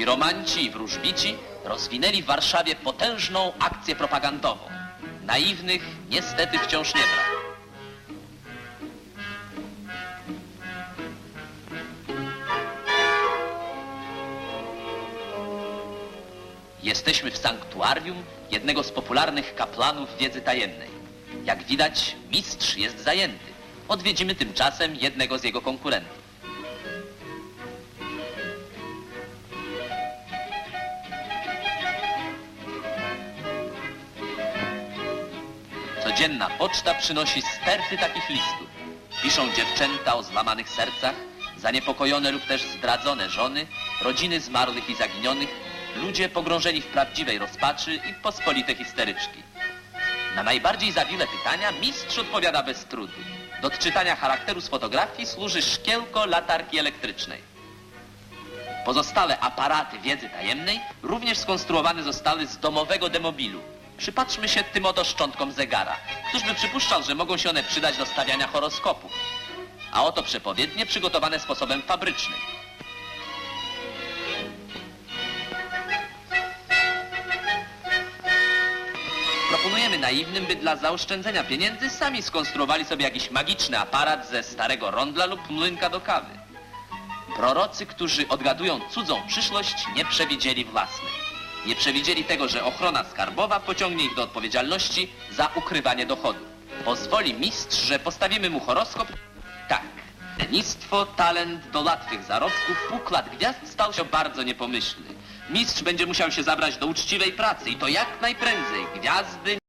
Chiromanci i wróżbici rozwinęli w Warszawie potężną akcję propagandową. Naiwnych niestety wciąż nie brak. Jesteśmy w sanktuarium jednego z popularnych kaplanów wiedzy tajemnej. Jak widać, mistrz jest zajęty. Odwiedzimy tymczasem jednego z jego konkurentów. Codzienna poczta przynosi sterty takich listów. Piszą dziewczęta o złamanych sercach, zaniepokojone lub też zdradzone żony, rodziny zmarłych i zaginionych, ludzie pogrążeni w prawdziwej rozpaczy i pospolite histeryczki. Na najbardziej zawiłe pytania mistrz odpowiada bez trudu. Do odczytania charakteru z fotografii służy szkiełko latarki elektrycznej. Pozostałe aparaty wiedzy tajemnej również skonstruowane zostały z domowego demobilu. Przypatrzmy się tym oto szczątkom zegara. Któż by przypuszczał, że mogą się one przydać do stawiania horoskopów? A oto przepowiednie przygotowane sposobem fabrycznym. Proponujemy naiwnym, by dla zaoszczędzenia pieniędzy sami skonstruowali sobie jakiś magiczny aparat ze starego rondla lub młynka do kawy. Prorocy, którzy odgadują cudzą przyszłość, nie przewidzieli własnej. Nie przewidzieli tego, że ochrona skarbowa pociągnie ich do odpowiedzialności za ukrywanie dochodu. Pozwoli mistrz, że postawimy mu horoskop? Tak. Lenistwo, talent do łatwych zarobków, układ gwiazd stał się bardzo niepomyślny. Mistrz będzie musiał się zabrać do uczciwej pracy i to jak najprędzej. Gwiazdy